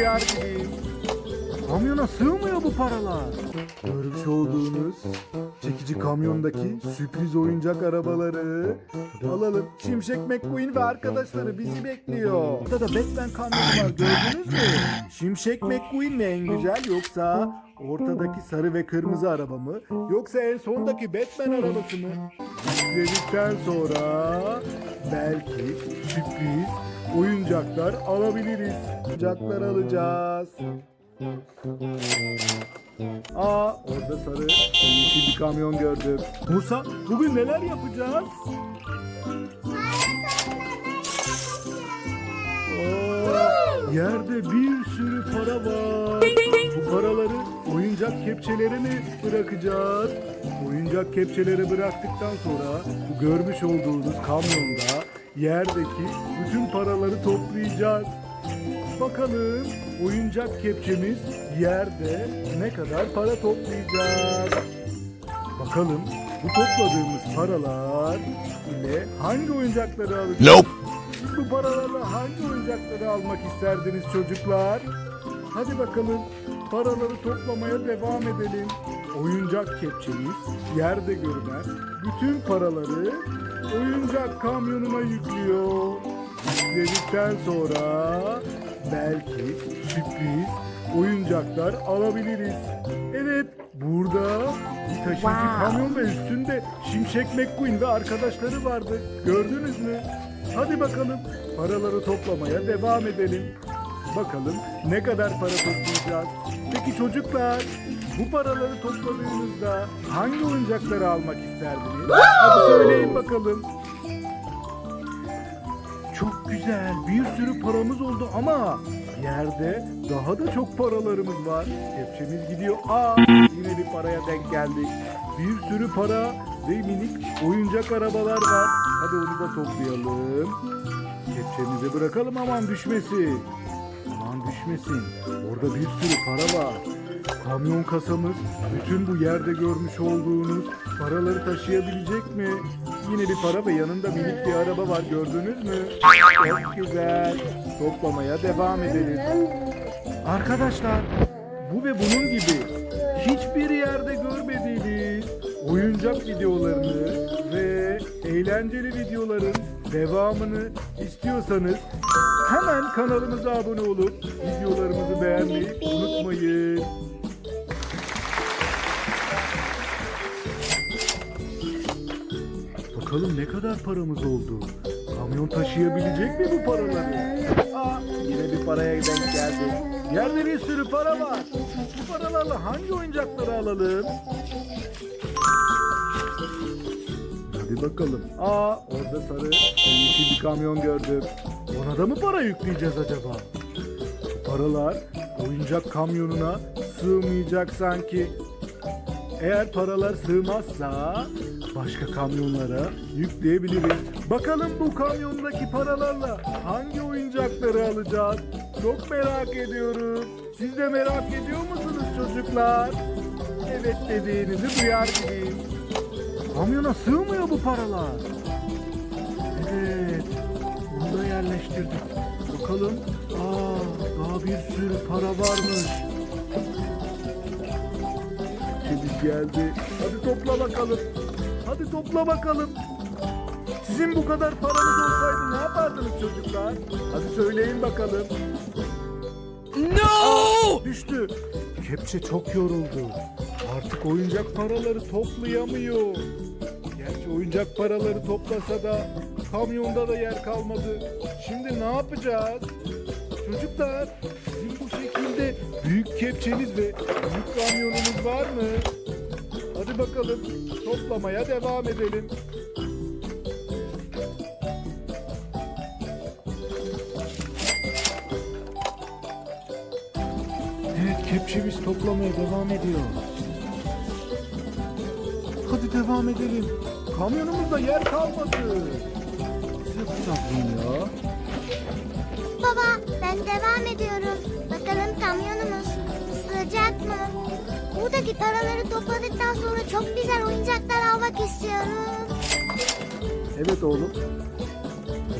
duyar gibiyim. Kamyona sığmıyor bu paralar. Görmüş olduğunuz çekici kamyondaki sürpriz oyuncak arabaları alalım. Şimşek McQueen ve arkadaşları bizi bekliyor. Burada da Batman kamyonu var gördünüz mü? Şimşek McQueen mi en güzel yoksa ortadaki sarı ve kırmızı araba mı? Yoksa en sondaki Batman arabası mı? Dedikten sonra belki sürpriz oyuncaklar alabiliriz. Oyuncaklar alacağız. Aa orada sarı yeşil bir kamyon gördüm. Musa bugün neler yapacağız? Yerde bir sürü para var. Bu paraları oyuncak kepçelere mi bırakacağız? Oyuncak kepçelere bıraktıktan sonra bu görmüş olduğunuz kamyonda yerdeki bütün paraları toplayacağız. Bakalım oyuncak kepçemiz yerde ne kadar para toplayacak. Bakalım bu topladığımız paralar ile hangi oyuncakları alacağız? Nope. Siz bu paralarla hangi oyuncakları almak isterdiniz çocuklar? Hadi bakalım paraları toplamaya devam edelim. Oyuncak kepçemiz yerde görünen bütün paraları oyuncak kamyonuna yüklüyor. Yükledikten sonra belki sürpriz oyuncaklar alabiliriz. Evet burada bir taşıyıcı Wow. kamyon ve üstünde Şimşek McQueen ve arkadaşları vardı. Gördünüz mü? Hadi bakalım paraları toplamaya devam edelim. Bakalım ne kadar para toplayacağız. Peki çocuklar bu paraları topladığınızda hangi oyuncakları almak isterdiniz? Hadi söyleyin bakalım. Çok güzel. Bir sürü paramız oldu ama yerde daha da çok paralarımız var. Kepçemiz gidiyor. Aa yine bir paraya denk geldik. Bir sürü para ve minik oyuncak arabalar var. Hadi onu da toplayalım. Kepçemize bırakalım aman düşmesin. Aman düşmesin. Orada bir sürü para var. Kamyon kasamız bütün bu yerde görmüş olduğunuz paraları taşıyabilecek mi? Yine bir para ve yanında minik bir araba var gördünüz mü? Çok güzel. Toplamaya devam edelim. Arkadaşlar bu ve bunun gibi hiçbir yerde görmediğiniz oyuncak videolarını ve eğlenceli videoların devamını istiyorsanız hemen kanalımıza abone olup videolarımızı beğenmeyi unutmayın. Bakalım ne kadar paramız oldu. Kamyon taşıyabilecek mi bu paraları? Aa, yine bir paraya denk geldi. Yerde bir sürü para var. Bu paralarla hangi oyuncakları alalım? Hadi bakalım. Aa, orada sarı yeşil bir kamyon gördüm. Ona da mı para yükleyeceğiz acaba? Bu paralar oyuncak kamyonuna sığmayacak sanki. Eğer paralar sığmazsa başka kamyonlara yükleyebiliriz. Bakalım bu kamyondaki paralarla hangi oyuncakları alacağız? Çok merak ediyorum. Siz de merak ediyor musunuz çocuklar? Evet dediğinizi duyar gibiyim. Kamyona sığmıyor bu paralar. Evet. Bunu da yerleştirdik. Bakalım. Aa, daha bir sürü para varmış. Kedi geldi. Hadi topla bakalım. Hadi topla bakalım. Sizin bu kadar paranız olsaydı ne yapardınız çocuklar? Hadi söyleyin bakalım. No! Düştü. Kepçe çok yoruldu. Artık oyuncak paraları toplayamıyor. Gerçi oyuncak paraları toplasa da kamyonda da yer kalmadı. Şimdi ne yapacağız? Çocuklar sizin bu şekilde büyük kepçeniz ve büyük kamyonunuz var mı? Bakalım toplamaya devam edelim. Evet kepçemiz toplamaya devam ediyor. Hadi devam edelim. Kamyonumuzda yer kalmadı. Yapacağız bunu ya? Baba ben devam ediyorum. Bakalım kamyonumuz sığacak mı? Buradaki paraları topladıktan sonra çok güzel oyuncaklar almak istiyorum. Evet oğlum.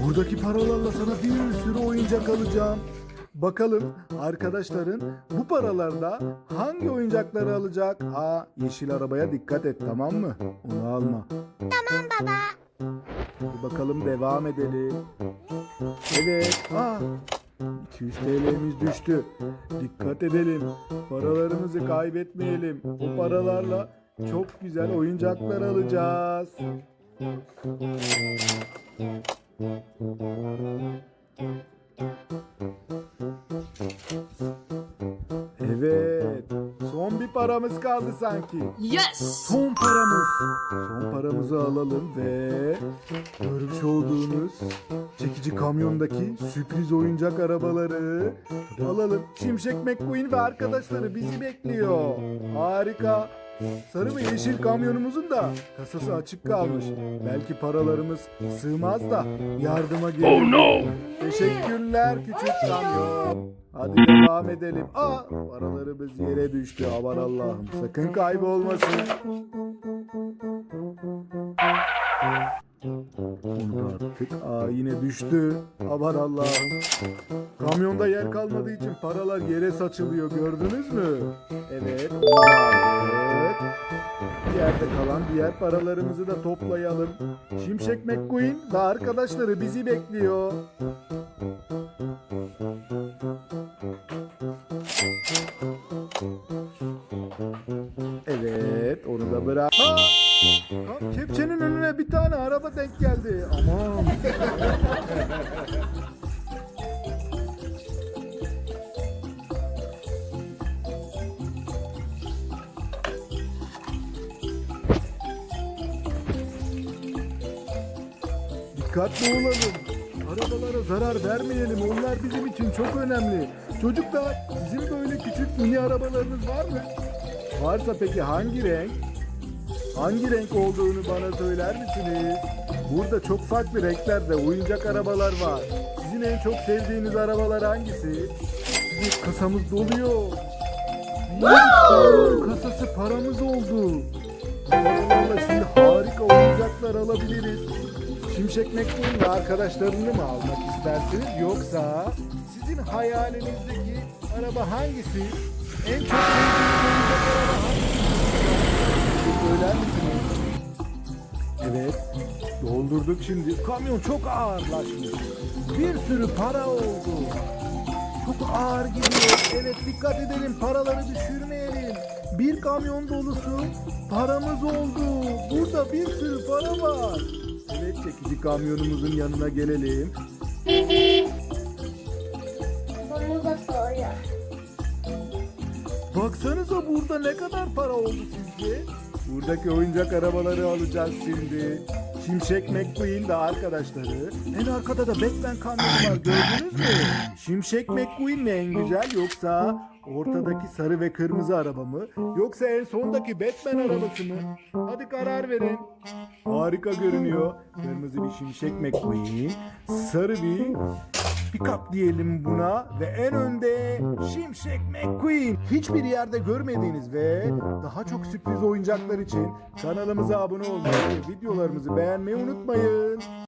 Buradaki paralarla sana bir sürü oyuncak alacağım. Bakalım arkadaşların bu paralarda hangi oyuncakları alacak? Aa yeşil arabaya dikkat et tamam mı? Onu alma. Tamam baba. Hadi bakalım devam edelim. Evet. Aa 200 TL'miz düştü. Dikkat edelim. Paralarımızı kaybetmeyelim. O paralarla çok güzel oyuncaklar alacağız. Evet. Son bir paramız kaldı sanki. Yes! Son paramız. Son paramızı alalım ve görmüş olduğunuz çekici kamyondaki sürpriz oyuncak arabaları alalım. Şimşek McQueen ve arkadaşları bizi bekliyor. Harika. Sarı ve yeşil kamyonumuzun da kasası açık kalmış. Belki paralarımız sığmaz da yardıma gelir. Teşekkürler küçük kamyon. Hadi devam edelim. Aa, paralarımız yere düştü. Aman Allah'ım. Sakın kaybolmasın. Attık. Aa yine düştü. Aman Allah'ım. Kamyonda yer kalmadığı için paralar yere saçılıyor. Gördünüz mü? Evet. Aldık. Yerde kalan diğer paralarımızı da toplayalım. Şimşek McQueen ve arkadaşları bizi bekliyor. Evet, onu da bırak. Aa! Aa, Kepçenin önüne bir tane araba denk geldi. Dikkatli olalım. Arabalara zarar vermeyelim. Onlar bizim için çok önemli. Çocuklar, sizin böyle küçük mini arabalarınız var mı? Varsa peki hangi renk? Hangi renk olduğunu bana söyler misiniz? Burada çok farklı renklerde oyuncak arabalar var. Sizin en çok sevdiğiniz arabalar hangisi? Evet, kasamız doluyor. Bir kasası paramız oldu. Bu arabalarla şimdi harika oyuncaklar alabiliriz. Şimşek McQueen ve arkadaşlarını mı almak istersiniz yoksa sizin hayalinizdeki araba hangisi? En çok sevdiğiniz araba hangisi? Evet. Doldurduk şimdi. Kamyon çok ağırlaşmış. Bir sürü para oldu. Çok ağır gidiyor. Evet dikkat edelim paraları düşürmeyelim. Bir kamyon dolusu paramız oldu. Burada bir sürü para var. Çekici kamyonumuzun yanına gelelim. Bunu da soruyor. Baksanıza burada ne kadar para oldu sizce? Buradaki oyuncak arabaları alacağız şimdi. Şimşek McQueen ve arkadaşları. En arkada da Batman kamyonu var gördünüz mü? Şimşek McQueen mi en güzel yoksa ortadaki sarı ve kırmızı araba mı? Yoksa en sondaki Batman arabası mı? Hadi karar verin. Harika görünüyor. Kırmızı bir Şimşek McQueen, sarı bir Pickup diyelim buna ve en önde Şimşek McQueen. Hiçbir yerde görmediğiniz ve daha çok sürpriz oyuncaklar için kanalımıza abone olmayı videolarımızı beğenmeyi unutmayın.